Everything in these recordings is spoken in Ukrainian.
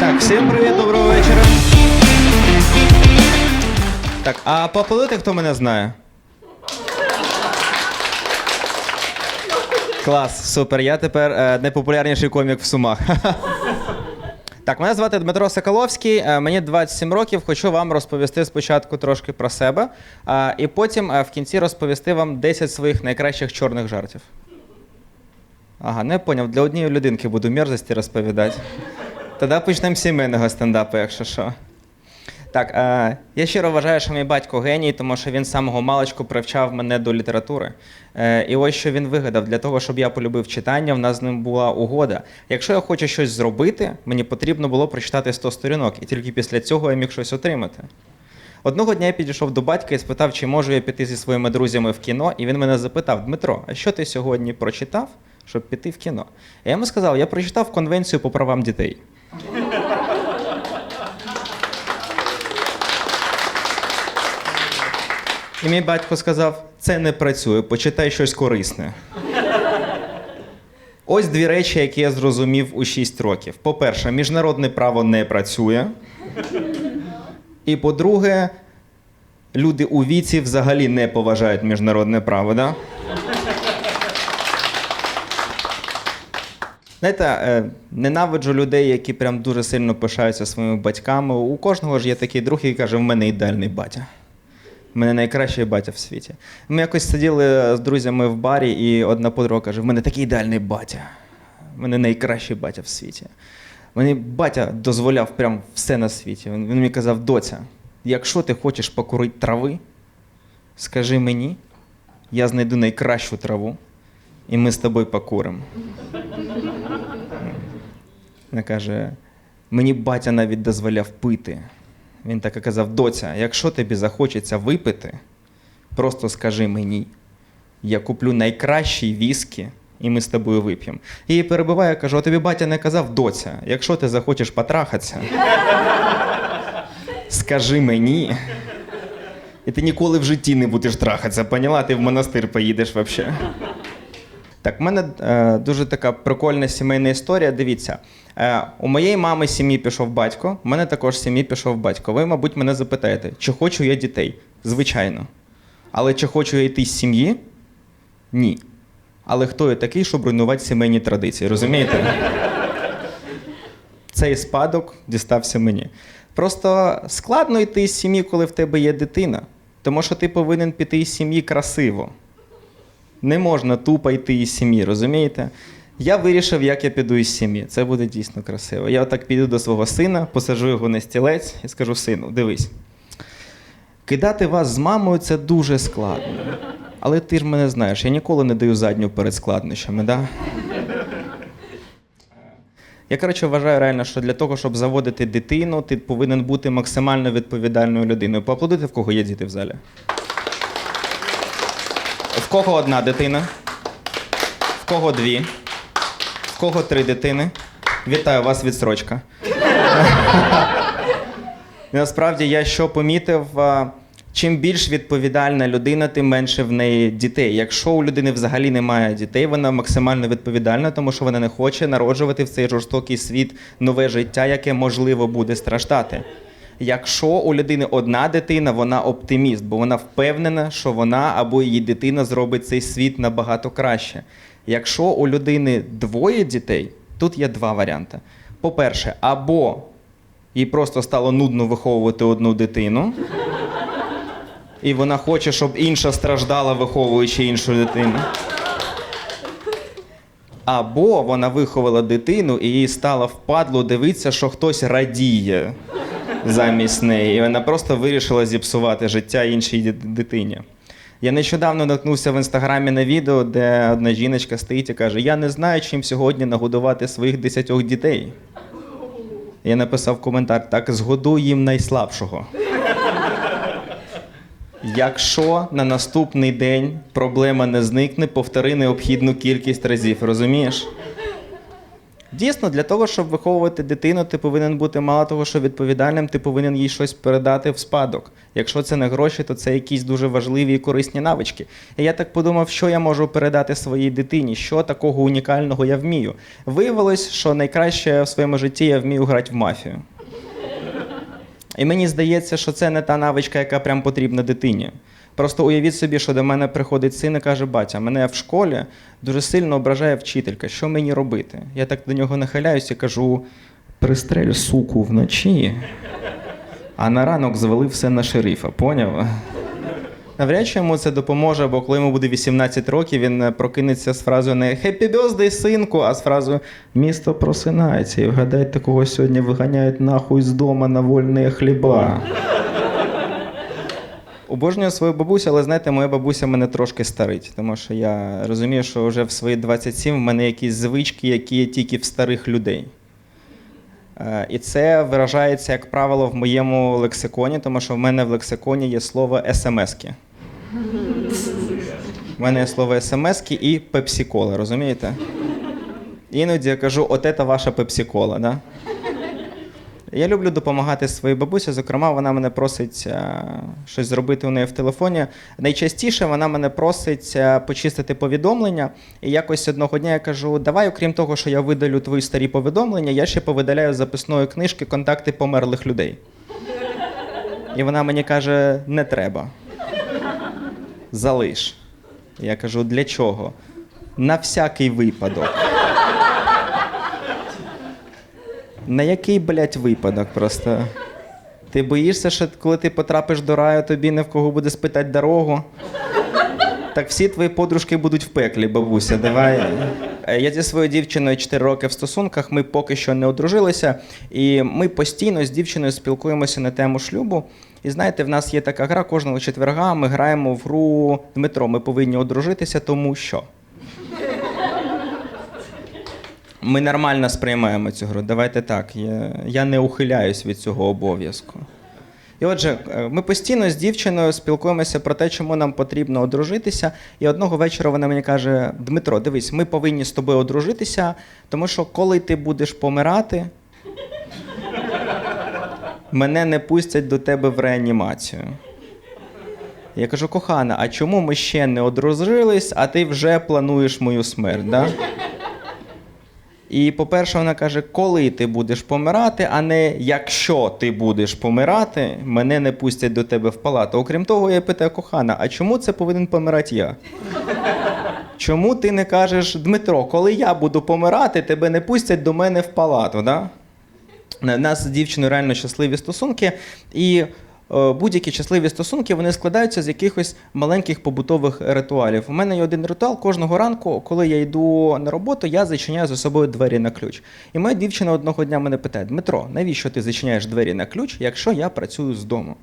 Так, всім привіт, доброго вечора. Так, а поаплодуйте, хто мене знає. Клас, супер. Я тепер е, найпопулярніший комік в Сумах. Так, мене звати Дмитро Соколовський, е, мені 27 років. Хочу вам розповісти спочатку трошки про себе, а, і потім е, в кінці розповісти вам 10 своїх найкращих чорних жартів. Ага, не поняв. Для однієї людинки буду мерзості розповідати. Тоді почнемо з сімейного стендапу, якщо що. Так, е, я щиро вважаю, що мій батько геній, тому що він з самого маличку привчав мене до літератури. Е, і ось що він вигадав для того, щоб я полюбив читання, в нас з ним була угода. Якщо я хочу щось зробити, мені потрібно було прочитати 100 сторінок, і тільки після цього я міг щось отримати. Одного дня я підійшов до батька і спитав, чи можу я піти зі своїми друзями в кіно. І він мене запитав: Дмитро, а що ти сьогодні прочитав, щоб піти в кіно? Я йому сказав, я прочитав конвенцію по правам дітей. І мій батько сказав: це не працює, почитай щось корисне. Ось дві речі, які я зрозумів у 6 років. По-перше, міжнародне право не працює. І по-друге, люди у віці взагалі не поважають міжнародне право, да? Знаєте, е, ненавиджу людей, які прям дуже сильно пишаються своїми батьками. У кожного ж є такий друг, який каже, в мене ідеальний батя. В мене найкращий батя в світі. Ми якось сиділи з друзями в барі, і одна подруга каже: в мене такий ідеальний батя. В мене найкращий батя в світі. Мені батя дозволяв прям все на світі. Він, він мені казав, доця, якщо ти хочеш покурити трави, скажи мені, я знайду найкращу траву, і ми з тобою покуримо. Вона каже: мені батя навіть дозволяв пити. Він так і казав: доця, якщо тобі захочеться випити, просто скажи мені, я куплю найкращий віскі, і ми з тобою вип'ємо. Її перебиваю, кажу, а тобі батя не казав, доця, якщо ти захочеш потрахатися, скажи мені. І ти ніколи в житті не будеш трахатися, поняла? Ти в монастир поїдеш взагалі. Так, в мене е, дуже така прикольна сімейна історія. Дивіться, е, у моєї мами сім'ї пішов батько, у мене також сім'ї пішов батько. Ви, мабуть, мене запитаєте, чи хочу я дітей? Звичайно. Але чи хочу я йти з сім'ї? Ні. Але хто я такий, щоб руйнувати сімейні традиції, розумієте? Цей спадок дістався мені. Просто складно йти з сім'ї, коли в тебе є дитина. Тому що ти повинен піти з сім'ї красиво. Не можна тупо йти із сім'ї, розумієте? Я вирішив, як я піду із сім'ї. Це буде дійсно красиво. Я отак піду до свого сина, посажу його на стілець і скажу: сину, дивись. Кидати вас з мамою це дуже складно. Але ти ж мене знаєш, я ніколи не даю задню перед складнощами, да? Я, коротше, вважаю реально, що для того, щоб заводити дитину, ти повинен бути максимально відповідальною людиною. Поаплодуйте, в кого є діти в залі. В кого одна дитина? В кого дві? В кого три дитини? Вітаю вас відсрочка. Насправді я що помітив, чим більш відповідальна людина, тим менше в неї дітей. Якщо у людини взагалі немає дітей, вона максимально відповідальна, тому що вона не хоче народжувати в цей жорстокий світ нове життя, яке можливо буде страждати. Якщо у людини одна дитина, вона оптиміст, бо вона впевнена, що вона або її дитина зробить цей світ набагато краще. Якщо у людини двоє дітей, тут є два варіанти. По-перше, або їй просто стало нудно виховувати одну дитину, і вона хоче, щоб інша страждала, виховуючи іншу дитину. Або вона виховала дитину і їй стало впадло дивитися, що хтось радіє замість неї. І вона просто вирішила зіпсувати життя іншій дитині. Я нещодавно наткнувся в інстаграмі на відео, де одна жіночка стоїть і каже: Я не знаю, чим сьогодні нагодувати своїх десятьох дітей. Я написав коментар: так згодуй їм найслабшого. Якщо на наступний день проблема не зникне, повтори необхідну кількість разів, розумієш? Дійсно, для того, щоб виховувати дитину, ти повинен бути мало того, що відповідальним, ти повинен їй щось передати в спадок. Якщо це не гроші, то це якісь дуже важливі і корисні навички. І я так подумав, що я можу передати своїй дитині, що такого унікального я вмію. Виявилось, що найкраще в своєму житті я вмію грати в мафію. І мені здається, що це не та навичка, яка прям потрібна дитині. Просто уявіть собі, що до мене приходить син і каже: батя, мене в школі дуже сильно ображає вчителька. Що мені робити? Я так до нього нахиляюсь і кажу: пристрель суку вночі, а на ранок звали все на шерифа, поняв? Навряд чи йому це допоможе, бо коли йому буде 18 років, він прокинеться з фразою не «Happy birthday, синку, а з фразою Місто просинається, і вгадайте, кого сьогодні виганяють нахуй з дома на вольні хліба. Обожнюю свою бабусю, але знаєте, моя бабуся мене трошки старить, тому що я розумію, що вже в свої 27 в мене якісь звички, які є тільки в старих людей. Е, І це виражається, як правило, в моєму лексиконі, тому що в мене в лексиконі є слово смски. У мене є слово смски і пепсікола, розумієте? Іноді я кажу, от це ваша пепсікола, да? Я люблю допомагати своїй бабусі. Зокрема, вона мене просить е, щось зробити у неї в телефоні. Найчастіше вона мене просить е, почистити повідомлення. І якось одного дня я кажу: давай, окрім того, що я видалю твої старі повідомлення, я ще повидаляю записної книжки контакти померлих людей. І вона мені каже: не треба. Залиш. Я кажу, для чого? На всякий випадок. На який, блядь, випадок просто? Ти боїшся, що коли ти потрапиш до раю, тобі не в кого буде спитати дорогу? Так всі твої подружки будуть в пеклі, бабуся, давай. Е, Я зі своєю дівчиною 4 роки в стосунках, ми поки що не одружилися, і ми постійно з дівчиною спілкуємося на тему шлюбу. І знаєте, в нас є така гра кожного четверга. Ми граємо в гру Дмитро, ми повинні одружитися, тому що. Ми нормально сприймаємо цю гру. Давайте так. Я, я не ухиляюсь від цього обов'язку. І отже, е, ми постійно з дівчиною спілкуємося про те, чому нам потрібно одружитися. І одного вечора вона мені каже: Дмитро, дивись, ми повинні з тобою одружитися, тому що коли ти будеш помирати, мене не пустять до тебе в реанімацію. Я кажу, кохана, а чому ми ще не одружились, а ти вже плануєш мою смерть? Да? І, по-перше, вона каже, коли ти будеш помирати, а не якщо ти будеш помирати, мене не пустять до тебе в палату. Окрім того, я питаю, кохана, а чому це повинен помирати я? Чому ти не кажеш, Дмитро, коли я буду помирати, тебе не пустять до мене в палату? Да? У нас з дівчиною реально щасливі стосунки, і будь-які щасливі стосунки вони складаються з якихось маленьких побутових ритуалів. У мене є один ритуал кожного ранку, коли я йду на роботу, я зачиняю за собою двері на ключ. І моя дівчина одного дня мене питає: Дмитро, навіщо ти зачиняєш двері на ключ, якщо я працюю з дому?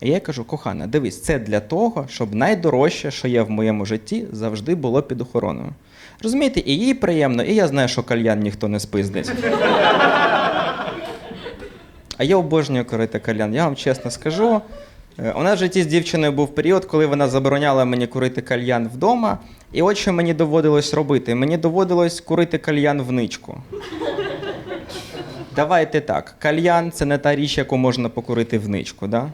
І я кажу, кохана, дивись, це для того, щоб найдорожче, що є в моєму житті, завжди було під охороною. Розумієте, і їй приємно, і я знаю, що кальян ніхто не спиздить. А я обожнюю курити кальян. Я вам чесно скажу. Е, У нас в житті з дівчиною був період, коли вона забороняла мені курити кальян вдома. І от що мені доводилось робити. Мені доводилось курити кальян в ничку. Давайте так, кальян це не та річ, яку можна покурити в ничку. Да?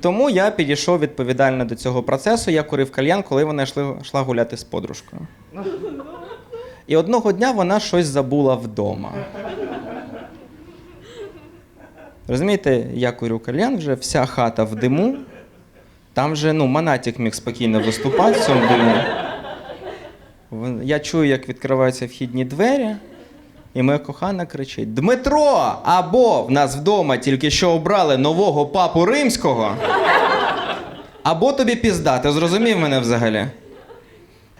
Тому я підійшов відповідально до цього процесу. Я курив кальян, коли вона йшла, йшла гуляти з подружкою. І одного дня вона щось забула вдома. Розумієте, я курю кальян, вже вся хата в диму. Там вже ну, Монатік міг спокійно виступати в цьому диму. Я чую, як відкриваються вхідні двері, і моя кохана кричить: Дмитро! Або в нас вдома тільки що обрали нового папу римського, або тобі пізда. Ти зрозумів мене взагалі?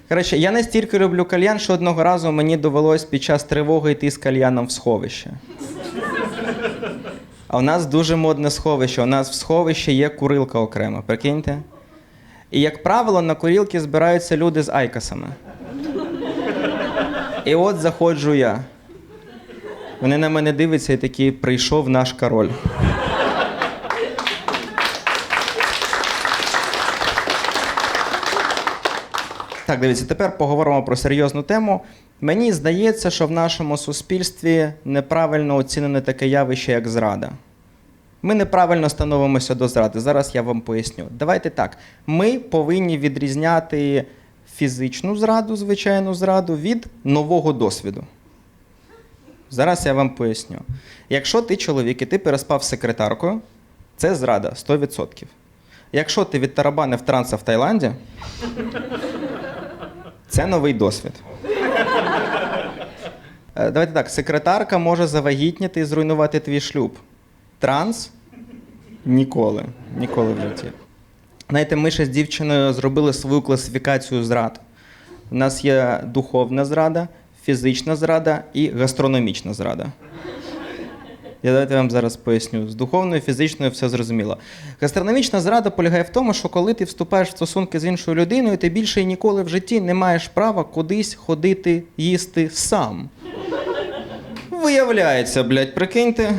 Коротше, я настільки люблю кальян, що одного разу мені довелось під час тривоги йти з кальяном в сховище. А у нас дуже модне сховище. У нас в сховищі є курилка окремо, прикиньте. І, як правило, на курілки збираються люди з айкосами. І от заходжу я. Вони на мене дивляться і такі прийшов наш король. Так, дивіться, тепер поговоримо про серйозну тему. Мені здається, що в нашому суспільстві неправильно оцінене таке явище, як зрада. Ми неправильно становимося до зради. Зараз я вам поясню. Давайте так. Ми повинні відрізняти фізичну зраду, звичайну зраду, від нового досвіду. Зараз я вам поясню. Якщо ти чоловік і ти переспав з секретаркою, це зрада 100%. Якщо ти відтарабанив транса в Таїланді, це новий досвід. Е, Давайте так, секретарка може завагітніти і зруйнувати твій шлюб. Транс ніколи. Ніколи в житті. Знаєте, ми ще з дівчиною зробили свою класифікацію зрад. У нас є духовна зрада, фізична зрада і гастрономічна зрада. Я давайте вам зараз поясню. З духовною, фізичною все зрозуміло. Гастрономічна зрада полягає в тому, що коли ти вступаєш в стосунки з іншою людиною, ти більше ніколи в житті не маєш права кудись ходити їсти сам. Виявляється, блядь, прикиньте.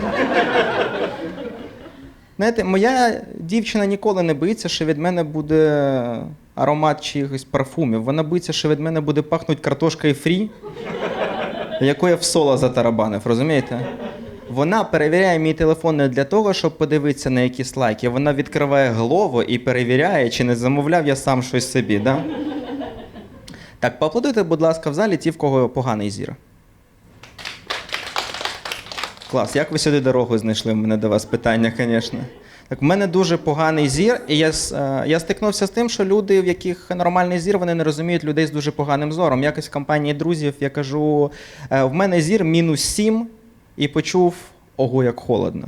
Знаєте, моя дівчина ніколи не боїться, що від мене буде аромат чиїхось парфумів. Вона боїться, що від мене буде пахнути картошкою фрі, яку я в соло затарабанив, розумієте? Вона перевіряє мій телефон не для того, щоб подивитися на якісь лайки. Вона відкриває голову і перевіряє, чи не замовляв я сам щось собі. Да? Так, поаплодуйте, будь ласка, в залі ті, в кого поганий зір. Клас, як ви сюди дорогу знайшли? У мене до вас питання, звісно. Так, в мене дуже поганий зір, і я, е, я стикнувся з тим, що люди, в яких нормальний зір, вони не розуміють людей з дуже поганим зором. Якось в компанії друзів я кажу: е, в мене зір мінус 7, і почув ого, як холодно.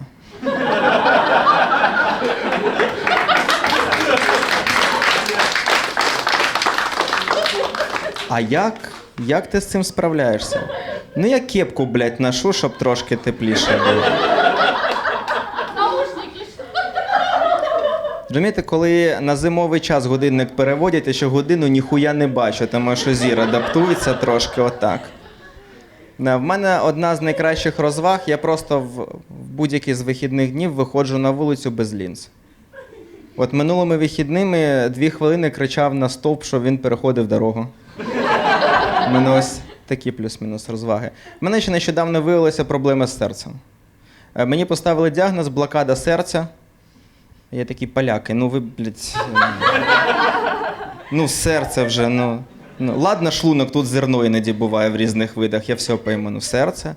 А як? Як ти з цим справляєшся? Ну я кепку, блядь, ношу, щоб трошки тепліше було. Розумієте, коли на зимовий час годинник переводять, я ще годину ніхуя не бачу, тому що зір адаптується трошки отак. В мене одна з найкращих розваг, я просто в, в будь-який з вихідних днів виходжу на вулицю без лінз. От минулими вихідними дві хвилини кричав на стовп, що він переходив дорогу. Мене ось такі плюс-мінус розваги. У мене ще нещодавно виявилися проблеми з серцем. Е, Мені поставили діагноз блокада серця. Я такі поляки, ну ви, блядь. Ну, серце вже, ну. ну. Ладно, шлунок тут зерно іноді буває в різних видах, я все пойму, ну серце.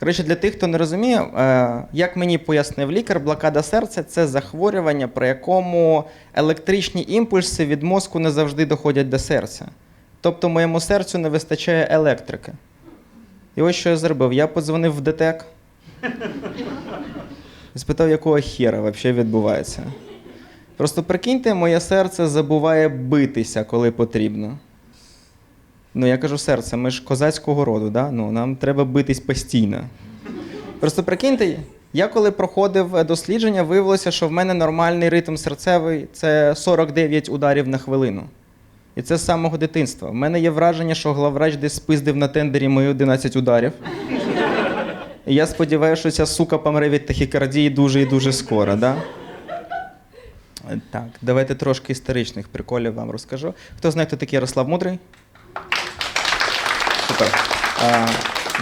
Коротше, для тих, хто не розуміє, е, як мені пояснив лікар, блокада серця це захворювання, при якому електричні імпульси від мозку не завжди доходять до серця. Тобто моєму серцю не вистачає електрики. І ось що я зробив. Я подзвонив в ДТЕК. І спитав, якого хера взагалі відбувається. Просто прикиньте, моє серце забуває битися, коли потрібно. Ну, я кажу, серце, ми ж козацького роду, да? ну, нам треба битись постійно. Просто прикиньте, я коли проходив е, дослідження, виявилося, що в мене нормальний ритм серцевий це 49 ударів на хвилину. І це з самого дитинства. У мене є враження, що главврач десь спиздив на тендері мої 11 ударів. І я сподіваюся, що ця сука помре від тахікардії дуже і дуже скоро, да? Так, давайте трошки історичних приколів вам розкажу. Хто знає, хто такий Ярослав Мудрий? Супер. А,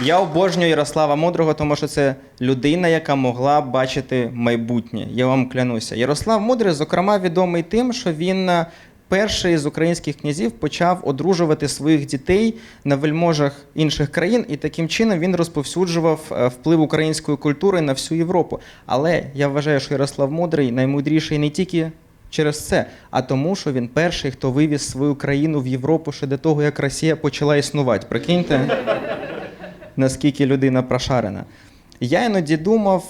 я обожнюю Ярослава Мудрого, тому що це людина, яка могла бачити майбутнє. Я вам клянуся. Ярослав Мудрий, зокрема, відомий тим, що він е, перший з українських князів почав одружувати своїх дітей на вельможах інших країн, і таким чином він розповсюджував е, вплив української культури на всю Європу. Але я вважаю, що Ярослав Мудрий наймудріший не тільки через це, а тому, що він перший, хто вивіз свою країну в Європу ще до того, як Росія почала існувати. Прикиньте, наскільки людина прошарена. Я іноді думав,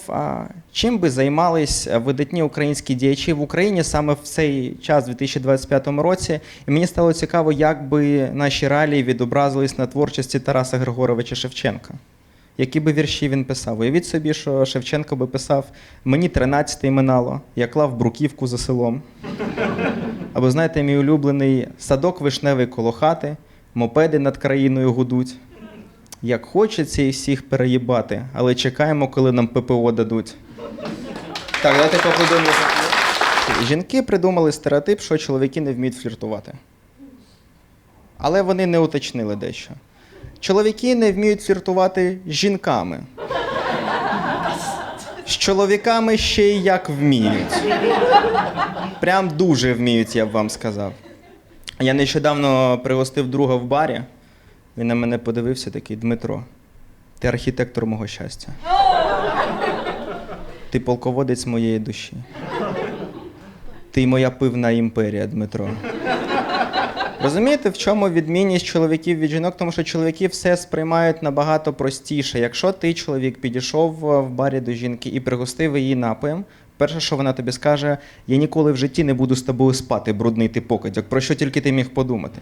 чим би займались видатні українські діячі в Україні саме в цей час, у 2025 році. І мені стало цікаво, як би наші реалії відобразились на творчості Тараса Григоровича Шевченка. Які би вірші він писав? Уявіть собі, що Шевченко би писав: мені 13 минало, я клав бруківку за селом. Або знаєте, мій улюблений садок вишневий коло хати, мопеди над країною гудуть. Як хочеться і всіх переїбати, але чекаємо, коли нам ППО дадуть. Так, давайте поаплодуємо. Жінки придумали стереотип, що чоловіки не вміють фліртувати. Але вони не уточнили дещо. Чоловіки не вміють фліртувати з жінками. З чоловіками ще й як вміють. Прям дуже вміють, я б вам сказав. Я нещодавно пригостив друга в барі. Він на мене подивився такий Дмитро. Ти архітектор мого щастя. Ти полководець моєї душі. Ти моя пивна імперія, Дмитро. Розумієте, в чому відмінність чоловіків від жінок? Тому що чоловіки все сприймають набагато простіше. Якщо ти, чоловік, підійшов в барі до жінки і пригостив її напоєм, перше, що вона тобі скаже, я ніколи в житті не буду з тобою спати, брудний ти покидьок. Про що тільки ти міг подумати?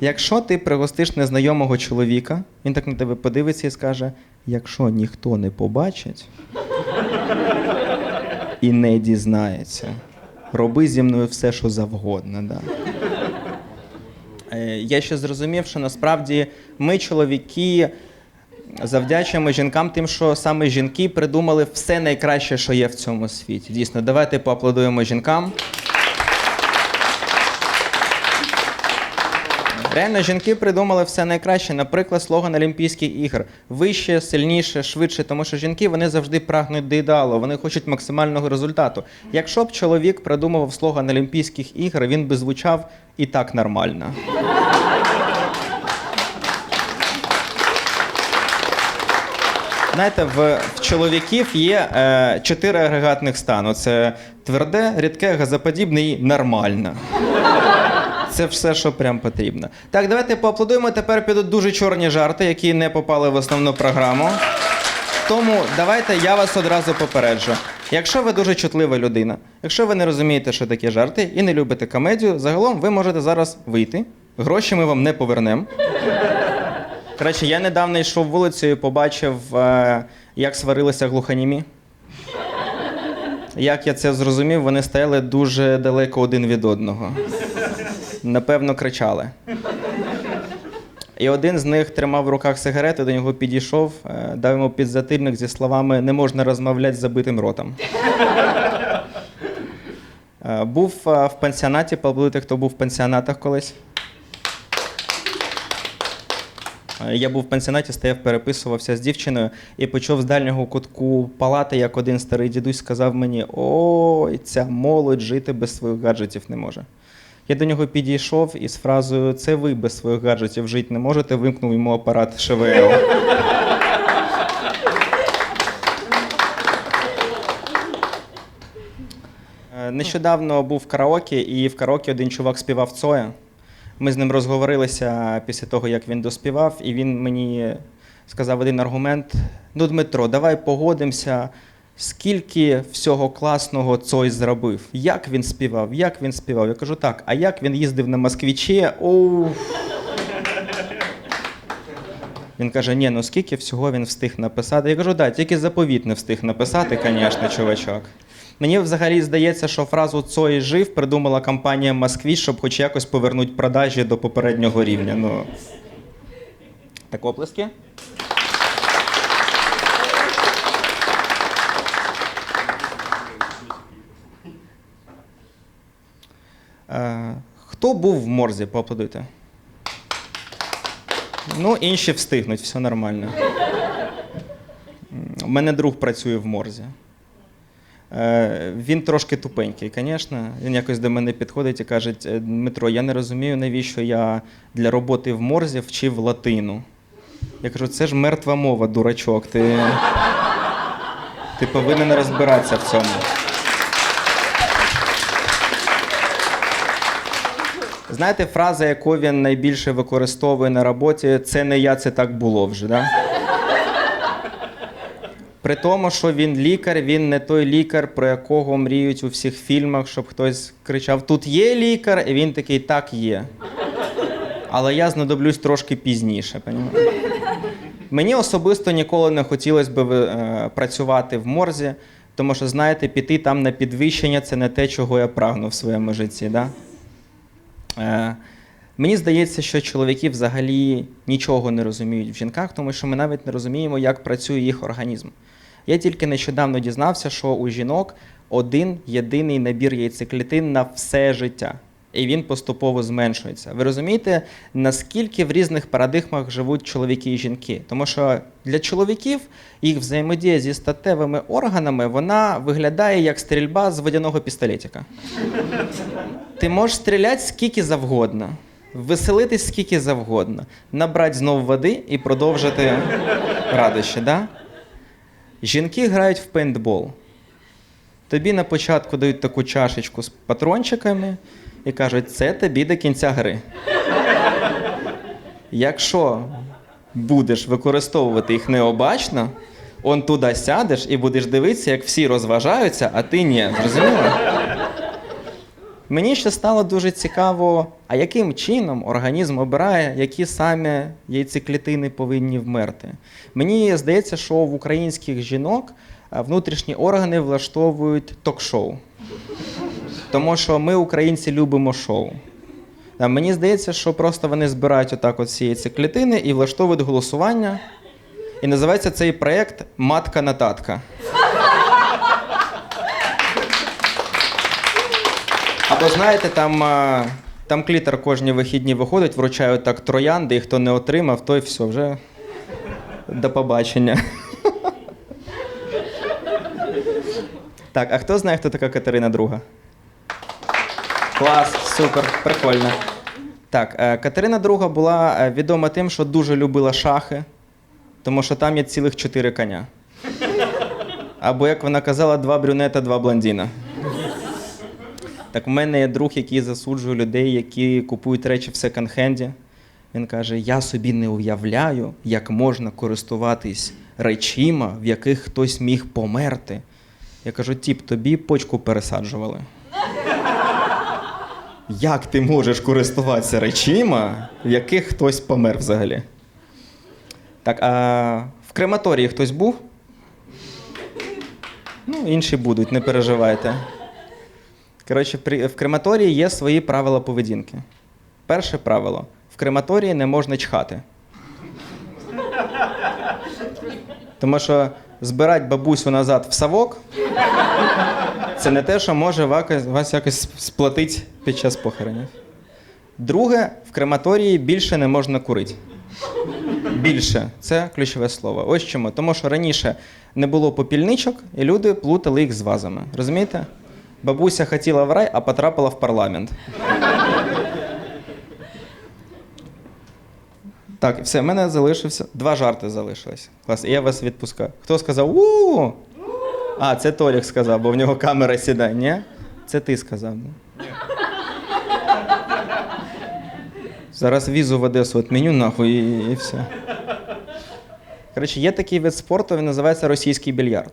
Якщо ти пригостиш незнайомого чоловіка, він так на тебе подивиться і скаже: якщо ніхто не побачить і не дізнається, роби зі мною все, що завгодно. Да. Е, Я ще зрозумів, що насправді ми, чоловіки, завдячуємо жінкам тим, що саме жінки придумали все найкраще, що є в цьому світі. Дійсно, давайте поаплодуємо жінкам. Реально, жінки придумали все найкраще. Наприклад, слоган Олімпійських ігор: вище, сильніше, швидше, тому що жінки вони завжди прагнуть до ідеалу, вони хочуть максимального результату. Якщо б чоловік придумував слоган Олімпійських ігор, він би звучав і так нормально. Знаєте, в, в чоловіків є е, чотири агрегатних стану: це тверде, рідке, газоподібне і нормально. Це все, що прям потрібно. Так, давайте поаплодуємо. Тепер підуть дуже чорні жарти, які не попали в основну програму. Тому давайте я вас одразу попереджу. Якщо ви дуже чутлива людина, якщо ви не розумієте, що таке жарти, і не любите комедію, загалом ви можете зараз вийти. Гроші ми вам не повернемо. Коротше, я недавно йшов вулицею і побачив, е, як сварилися глухонімі. Як я це зрозумів, вони стояли дуже далеко один від одного. Напевно, кричали. І один з них тримав в руках сигарету, до нього підійшов, е, дав йому підзатильник зі словами не можна розмовляти з забитим ротом. Е, Був е, в пансіонаті, поаплодуйте, хто був в пансіонатах колись. Е, Я був в пансіонаті, стояв, переписувався з дівчиною і почув з дальнього кутку палати, як один старий дідусь сказав мені: Ой, ця молодь жити без своїх гаджетів не може. Я до нього підійшов і з фразою Це ви без своїх гаджетів жити не можете, вимкнув йому апарат ШВЛ. Е, Нещодавно був в караоке, і в караоке один чувак співав Цоя. Ми з ним розговорилися після того, як він доспівав, і він мені сказав один аргумент: ну, Дмитро, давай погодимося, скільки всього класного Цой зробив. Як він співав, як він співав. Я кажу, так, а як він їздив на москвічі? Оу. Він каже: ні, ну скільки всього він встиг написати. Я кажу, так, тільки заповіт не встиг написати, звісно, чувачок. Мені взагалі здається, що фразу Цой жив придумала компанія Москвіч, щоб хоч якось повернути продажі до попереднього рівня. Ну. Так, оплески. Е, хто був в морзі? Поаплодуйте. Ну, інші встигнуть, все нормально. У мене друг працює в морзі. Е, Він трошки тупенький, звісно. Він якось до мене підходить і каже: «Е, Дмитро, я не розумію, навіщо я для роботи в морзі вчив латину. Я кажу, це ж мертва мова, дурачок. Ти, ти повинен розбиратися в цьому. Знаєте, фраза, яку він найбільше використовує на роботі, це не я, це так було вже. Да? При тому, що він лікар, він не той лікар, про якого мріють у всіх фільмах, щоб хтось кричав: Тут є лікар, і він такий, так є. Але я знадоблюсь трошки пізніше. Мені особисто ніколи не хотілося б е, працювати в морзі, тому що, знаєте, піти там на підвищення це не те, чого я прагну в своєму житті. Да? Мені здається, що чоловіки взагалі нічого не розуміють в жінках, тому що ми навіть не розуміємо, як працює їх організм. Я тільки нещодавно дізнався, що у жінок один єдиний набір яйцеклітин на все життя. і він поступово зменшується. Ви розумієте, наскільки в різних парадигмах живуть чоловіки і жінки? Тому що для чоловіків їх взаємодія зі статевими органами вона виглядає як стрільба з водяного пістолетика. Ти можеш стріляти скільки завгодно, веселитись скільки завгодно, набрати знову води і продовжити радощі. Да? Жінки грають в пейнтбол. Тобі на початку дають таку чашечку з патрончиками і кажуть, це тобі до кінця гри. Якщо будеш використовувати їх необачно, он туди сядеш і будеш дивитися, як всі розважаються, а ти ні. Зрозуміло? Мені ще стало дуже цікаво, а яким чином організм обирає, які саме яйцеклітини повинні вмерти. Мені здається, що в українських жінок внутрішні органи влаштовують ток-шоу. Тому що ми, українці, любимо шоу. А Мені здається, що просто вони збирають отак от ці яйцеклітини і влаштовують голосування. І називається цей проєкт Матка на татка. Або знаєте, там, там клітер кожні вихідні виходить, вручають так троянди, і хто не отримав, той все, вже до побачення. Так, а хто знає, хто така Катерина II? Клас, супер, прикольно. Так, е, Катерина II була е, відома тим, що дуже любила шахи, тому що там є цілих чотири коня. Або, як вона казала, два брюнета, два блондіна. Так в мене є друг, який засуджує людей, які купують речі в секонд-хенді. Він каже: Я собі не уявляю, як можна користуватись речима, в яких хтось міг померти. Я кажу, тіп, тобі почку пересаджували. Як ти можеш користуватися речима, в яких хтось помер взагалі? Так, а в крематорії хтось був? Ну, інші будуть, не переживайте. Коротше, в крематорії є свої правила поведінки. Перше правило: в крематорії не можна чхати. Тому що збирати бабусю назад в совок це не те, що може вас якось сплатить під час похоронів. Друге, в крематорії більше не можна курити. Більше це ключове слово. Ось чому. Тому що раніше не було попільничок, і люди плутали їх з вазами. Розумієте? Бабуся хотіла в рай, а потрапила в парламент. Так, все, в мене залишився. Два жарти залишилось. Клас, я вас відпускаю. Хто сказав у А, це Толік сказав, бо в нього камера сідає. Ні? Це ти сказав. Да? Зараз візу в Одесу відміню нахуй і, і все. Коротше, є такий вид спорту, він називається російський більярд.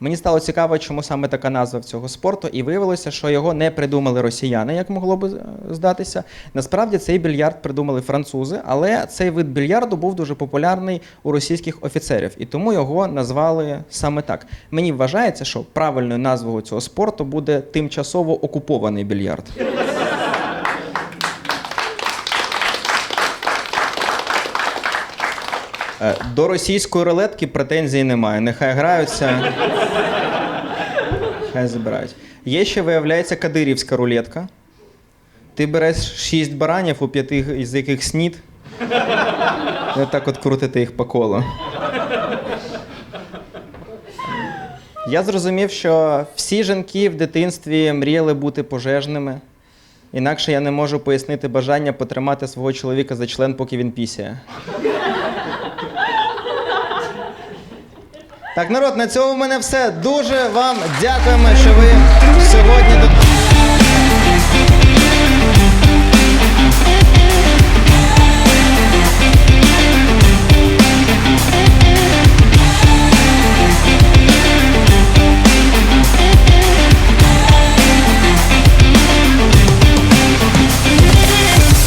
Мені стало цікаво, чому саме така назва цього спорту, і виявилося, що його не придумали росіяни, як могло би е, здатися. Насправді цей більярд придумали французи, але цей вид більярду був дуже популярний у російських офіцерів, і тому його назвали саме так. Мені вважається, що правильною назвою цього спорту буде тимчасово окупований більярд. До російської рулетки претензій немає. Нехай граються. Хай забирають. Є ще, виявляється, кадирівська рулетка. Ти береш шість баранів, у п'яти з яких снід. І отак от крутити їх по колу. Я зрозумів, що всі жінки в дитинстві мріяли бути пожежними. Інакше я не можу пояснити бажання потримати свого чоловіка за член, поки він пісяє. Так, народ, на цьому в мене все. Дуже вам дякуємо, що ви сьогодні до